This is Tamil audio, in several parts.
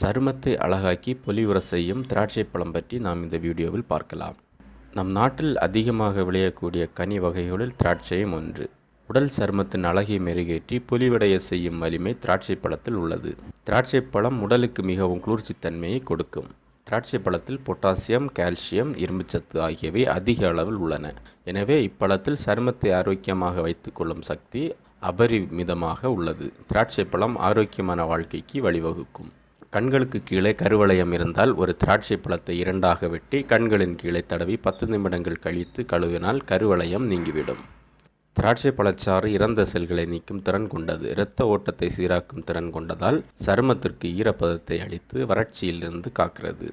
சருமத்தை அழகாக்கி பொலிவுற செய்யும் திராட்சை பழம் பற்றி நாம் இந்த வீடியோவில் பார்க்கலாம். நம் நாட்டில் அதிகமாக விளையக்கூடிய கனி வகைகளில் திராட்சையும் ஒன்று. உடல் சருமத்தின் அழகை மெருகேற்றி பொலிவடைய செய்யும் வலிமை திராட்சை பழத்தில் உள்ளது. திராட்சை பழம் உடலுக்கு மிகவும் குளிர்ச்சித்தன்மையை கொடுக்கும். திராட்சை பழத்தில் பொட்டாசியம் கால்சியம் இரும்புச்சத்து ஆகியவை அதிக அளவில் உள்ளன. எனவே இப்பழத்தில் சருமத்தை ஆரோக்கியமாக வைத்துக்கொள்ளும் சக்தி அபரிமிதமாக உள்ளது. திராட்சை பழம் ஆரோக்கியமான வாழ்க்கைக்கு வழிவகுக்கும். கண்களுக்கு கீழே கருவளையம் இருந்தால் ஒரு திராட்சை பழத்தை இரண்டாக வெட்டி கண்களின் கீழே தடவி பத்து நிமிடங்கள் கழித்து கழுவினால் கருவளையம் நீங்கிவிடும். திராட்சை பழச்சாறு இறந்த செல்களை நீக்கும் திறன் கொண்டது. இரத்த ஓட்டத்தை சீராக்கும் திறன் கொண்டதால் சருமத்திற்கு ஈரப்பதத்தை அளித்து வறட்சியிலிருந்து காக்கிறது.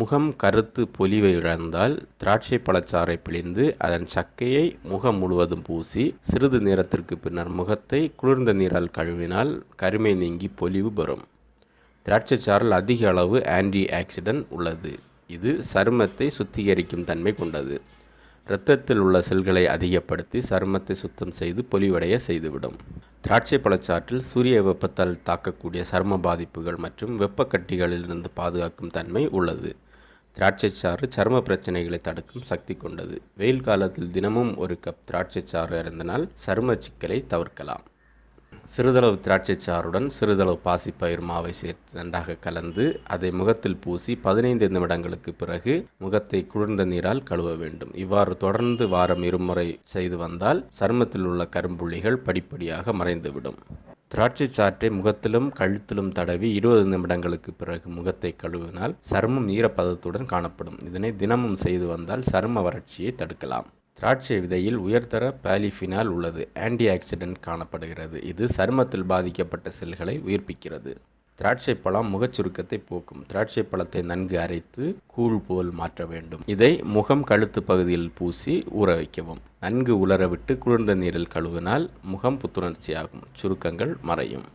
முகம் கருத்து பொலிவை இழந்தால் திராட்சை பழச்சாறை பிழிந்து அதன் சக்கையை முகம் முழுவதும் பூசி சிறிது நேரத்திற்கு பின்னர் முகத்தை குளிர்ந்த நீரால் கழுவினால் கருமை நீங்கி பொலிவு பெறும். திராட்சைச்சாறில் அதிக அளவு ஆன்டி ஆக்சிடென்ட் உள்ளது. இது சருமத்தை சுத்திகரிக்கும் தன்மை கொண்டது. இரத்தத்தில் உள்ள செல்களை அதிகப்படுத்தி சருமத்தை சுத்தம் செய்து பொலிவடைய செய்துவிடும். திராட்சை பழச்சாற்றில் சூரிய வெப்பத்தால் தாக்கக்கூடிய சரும பாதிப்புகள் மற்றும் வெப்பக்கட்டிகளிலிருந்து பாதுகாக்கும் தன்மை உள்ளது. திராட்சைச்சாறு சரும பிரச்சனைகளை தடுக்கும் சக்தி கொண்டது. வெயில் காலத்தில் தினமும் ஒரு கப் திராட்சைச்சாறு இருந்தனால் சரும சிக்கலை தவிர்க்கலாம். சிறிதளவு திராட்சை சாறுடன் சிறிதளவு பாசிப்பயிர் மாவை சேர்த்து நன்றாக கலந்து அதை முகத்தில் பூசி பதினைந்து நிமிடங்களுக்கு பிறகு முகத்தை குளிர்ந்த நீரால் கழுவ வேண்டும். இவ்வாறு தொடர்ந்து வாரம் இருமுறை செய்து வந்தால் சருமத்தில் உள்ள கரும்புள்ளிகள் படிப்படியாக மறைந்துவிடும். திராட்சை சாற்றை முகத்திலும் கழுத்திலும் தடவி இருபது நிமிடங்களுக்கு பிறகு முகத்தை கழுவினால் சருமம் ஈரப்பதத்துடன் காணப்படும். இதனை தினமும் செய்து வந்தால் சரும வறட்சியை தடுக்கலாம். திராட்சை விதையில் உயர்தர பாலிஃபினால் உள்ளது. ஆன்டி ஆக்சிடென்ட் காணப்படுகிறது. இது சருமத்தில் பாதிக்கப்பட்ட செல்களை உயிர்ப்பிக்கிறது. திராட்சை பழம் முகச்சுருக்கத்தை போக்கும். திராட்சை பழத்தை நன்கு அரைத்து கூழ் போல் மாற்ற வேண்டும். இதை முகம் கழுத்து பகுதியில் பூசி ஊற வைக்கவும். நன்கு உலரவிட்டு குளிர்ந்த நீரில் கழுவினால் முகம் புத்துணர்ச்சியாகும். சுருக்கங்கள் மறையும்.